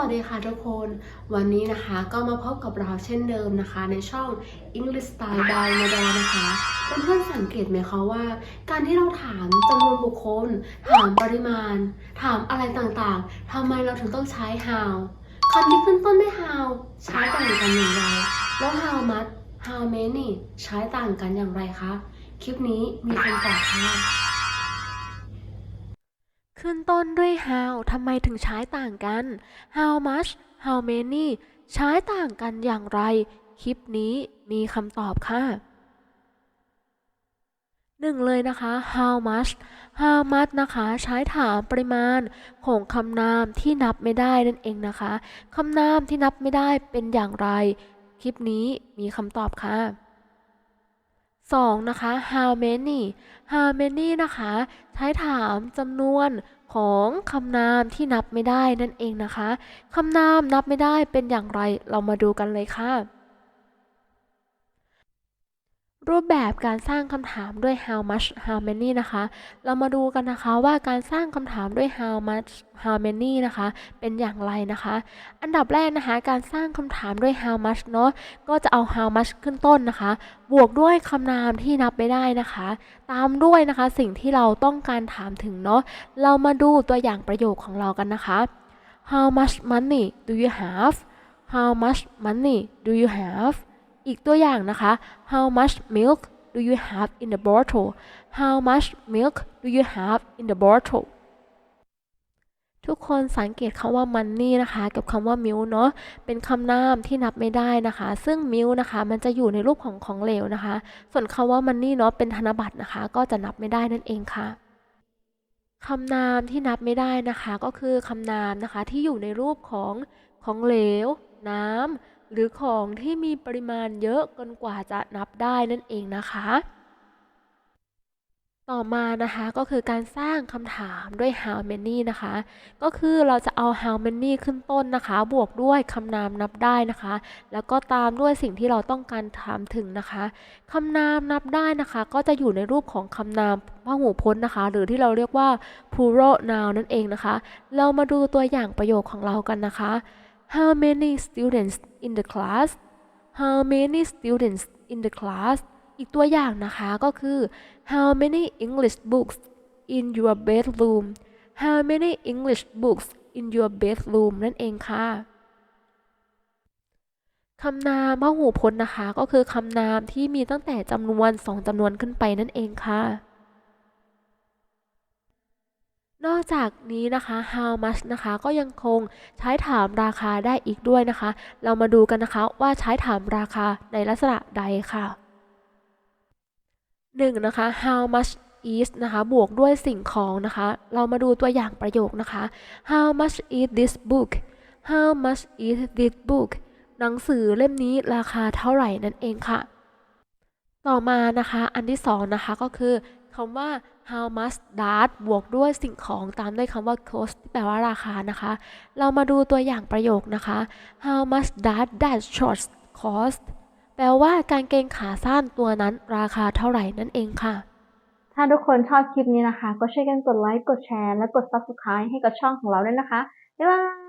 สวัสดีค่ะทุกคน วันนี้นะคะก็มาพบกับเราเช่นเดิมนะคะ ในช่อง English Style by m o d e l นะคะเพื่อนๆสังเกตไหมคะว่า การที่เราถามจำนวนบุคคล ถามปริมาณ ถามอะไรต่างๆทำไมเราถึงต้องใช้ how คำที่ขึ้นต้นด้วย how ใช้ต่างกันอย่างไร แล้ว how much how many ใช้ต่างกันอย่างไรคะ คลิปนี้มีคำตอบค่ะ ขึ้นต้นด้วย how ทำไมถึงใช้ต่างกัน how much how many ใช้ต่างกันอย่างไร คลิปนี้มีคำตอบค่ะหนึ่งเลยนะคะ how much how much นะคะ ใช้ถามปริมาณของคำนามที่นับไม่ได้นั่นเองนะคะคำนามที่นับไม่ได้เป็นอย่างไร คลิปนี้มีคำตอบค่ะ 2. นะคะ how many how many นะคะ ใช้ถามจำนวนของคำนามที่นับไม่ได้นั่นเองนะคะคำนามนับไม่ได้เป็นอย่างไรเรามาดูกันเลยค่ะ รูปแบบการสร้างคำถามด้วย how much how many นะคะ เรามาดูกันนะคะว่าการสร้างคำถามด้วย how much how many นะคะ เป็นอย่างไรนะคะ อันดับแรกนะคะ การสร้างคำถามด้วย how much เนาะก็จะเอา how much ขึ้นต้นนะคะ บวกด้วยคำนามที่นับไม่ได้นะคะ ตามด้วยนะคะสิ่งที่เราต้องการถามถึงเนาะ เรามาดูตัวอย่างประโยคของเรากันนะคะ How much money do you have How much money do you have อีกตัวอย่างนะคะ How much milk do you have in the bottle How much milk do you have in the bottle ทุกคนสังเกตคำว่า money นะคะ กับคำว่า milk เนาะเป็นคำนามที่นับไม่ได้นะคะ ซึ่ง milk นะคะ มันจะอยู่ในรูปของของเหลวนะคะ ส่วนคำว่า money เนาะเป็นธนบัตรนะคะ ก็จะนับไม่ได้นั่นเองค่ะคำนามที่นับไม่ได้นะคะ ก็คือคำนามนะคะที่อยู่ในรูปของของเหลว น้ำ หรือของที่มีปริมาณเยอะเกินกว่าจะนับได้นั่นเองนะคะ ต่อมานะคะก็คือการสร้างคำถามด้วย how many นะคะ ก็คือเราจะเอา how many ขึ้นต้นนะคะ บวกด้วยคำนามนับได้นะคะ แล้วก็ตามด้วยสิ่งที่เราต้องการถามถึงนะคะคำนามนับได้นะคะ ก็จะอยู่ในรูปของคำนามพหูพจน์นะคะ หรือที่เราเรียกว่า plural noun นั่นเองนะคะ เรามาดูตัวอย่างประโยคของเรากันนะคะ How many students in the class How many students in the class อีกตัวอย่างนะคะก็คือ How many English books in your bedroom How many English books in your bedroom นั่นเองค่ะคำนามพหูพจน์นะคะ ก็คือคำนามที่มีตั้งแต่จำนวน2จำนวนขึ้นไปนั่นเองค่ะ นอกจากนี้นะคะ how much นะคะก็ยังคงใช้ถามราคาได้อีกด้วยนะคะ เรามาดูกันนะคะว่าใช้ถามราคาในลักษณะใดค่ะ 1. นะคะ how much is นะคะบวกด้วยสิ่งของนะคะ เรามาดูตัวอย่างประโยคนะคะ how much is this book how much is this book หนังสือเล่มนี้ราคาเท่าไหร่นั่นเองค่ะ ต่อมานะคะ อันที่สองนะคะก็คือ คำว่า how much does บวกด้วยสิ่งของตามด้วยคำว่า cost ที่แปลว่าราคานะคะ เรามาดูตัวอย่างประโยคนะคะ how much does that shorts cost แปลว่ากางเกงขาสั้นตัวนั้นราคาเท่าไหร่นั่นเองค่ะ ถ้าทุกคนชอบคลิปนี้นะคะ ก็ช่วยกันกดไลค์ กดแชร์ และกด subscribe ให้กับช่องของเราด้วยนะคะ บ๊ายบาย